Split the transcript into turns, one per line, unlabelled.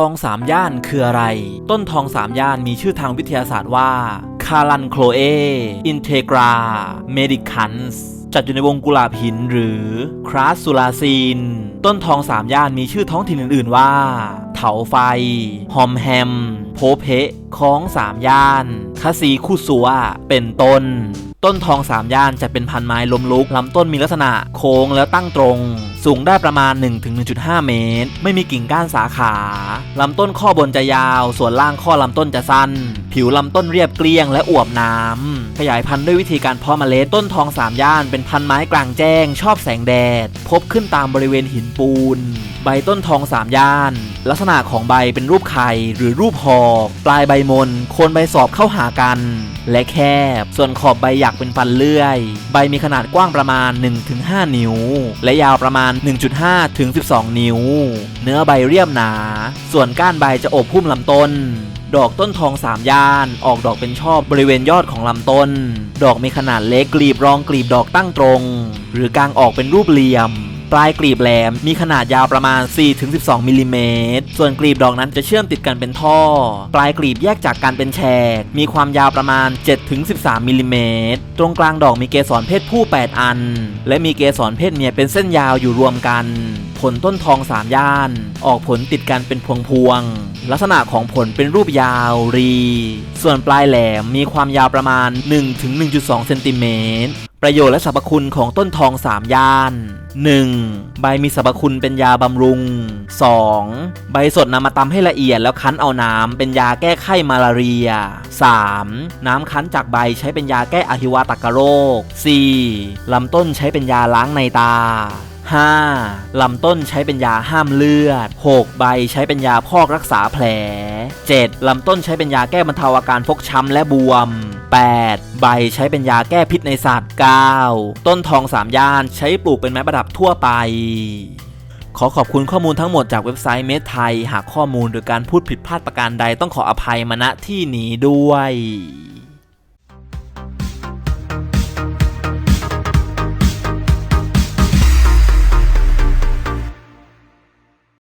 ทองสามย่านคืออะไร ต้นทองสามย่านมีชื่อทางวิทยาศาสตร์ว่าคารันโคลเอ อินเทกรา เมดิคันส์จัดอยู่ในวงกุหลาบหินหรือคราสซูลาซีน ต้นทองสามย่านมีชื่อท้องถิ่นอื่น ๆ ว่า เถาไฟ ฮอมแฮม โพเพะของสามย่านคาซีคุซัว เป็นต้น ต้นทองสามย่านจะเป็นพันไม้ล้มลุกลำต้นมีลักษณะโค้งแล้วตั้งตรง สูงได้ประมาณ 1-1.5 เมตร ไม่มีกิ่งก้านสาขาลำต้นข้อบนจะยาว ส่วนล่างข้อลำต้นจะสั้น ผิวลำต้นเรียบเกลี้ยงและอวบน้ำขยายพันธุ์ด้วยวิธีการเพาะเมล็ดต้นทองสามย่านเป็นพันไม้กลางแจ้ง ชอบแสงแดด พบขึ้นตามบริเวณหินปูน ใบต้นทองสามย่าน ลักษณะของใบเป็นรูปไข่หรือรูปหอกปลายใบมนโคนใบสอบเข้าหากัน และแคบ ส่วนขอบใบหยักเป็นฟันเลื่อย ใบมีขนาดกว้างประมาณ 1-5 นิ้ว และยาวประมาณ 1.5 ถึง 12 นิ้ว เนื้อใบเรียบหนา ส่วนก้านใบจะโอบหุ้มลำต้นดอกต้นทองสามย่าน ออกดอกเป็นช่อบริเวณยอดของลำต้น ดอกมีขนาดเล็กกลีบรองกลีบดอกตั้งตรง หรือกลางออกเป็นรูปเหลี่ยม ปลายกลีบแหลมมีขนาดยาวประมาณ 4-12มิลลิเมตร ส่วนกลีบดอกนั้นจะเชื่อมติดกันเป็นท่อ ปลายกลีบแยกจากกันเป็นแฉก มีความยาวประมาณ 7-13มิลลิเมตร ตรงกลางดอกมีเกสรเพศผู้ 8 อัน และมีเกสรเพศเมียเป็นเส้นยาวอยู่รวมกัน ผลต้นทองสามย่าน ออกผลติดกันเป็นพวงๆ ลักษณะของผลเป็นรูปยาวรี ส่วนปลายแหลมมีความยาวประมาณ 1-1.2เซนติเมตร ประโยชน์และสรรพคุณของต้นทองสามย่าน 1. ใบมีสรรพคุณเป็นยาบำรุง 2. ใบสดนำมาตำให้ละเอียดแล้วคั้นเอาน้ำเป็นยาแก้ไข้มาลาเรีย 3. น้ำคั้นจากใบใช้เป็นยาแก้อหิวาตกโรค 4. ลำต้นใช้เป็นยาล้างในตา 5. ลำต้นใช้เป็นยาห้ามเลือด 6. ใบใช้เป็นยาพอกรักษาแผล 7. ลำต้นใช้เป็นยาแก้บรรเทาอาการฟกช้ำและบวม 8. ใบใช้เป็นยาแก้พิษในสัตว์ 9. ต้นทองสามย่านใช้ปลูกเป็นไม้ประดับทั่วไปขอขอบคุณข้อมูลทั้งหมดจากเว็บไซต์เมดไทย หากข้อมูลหรือการพูดผิดพลาดประการใดต้องขออภัยมาณที่นี้ด้วย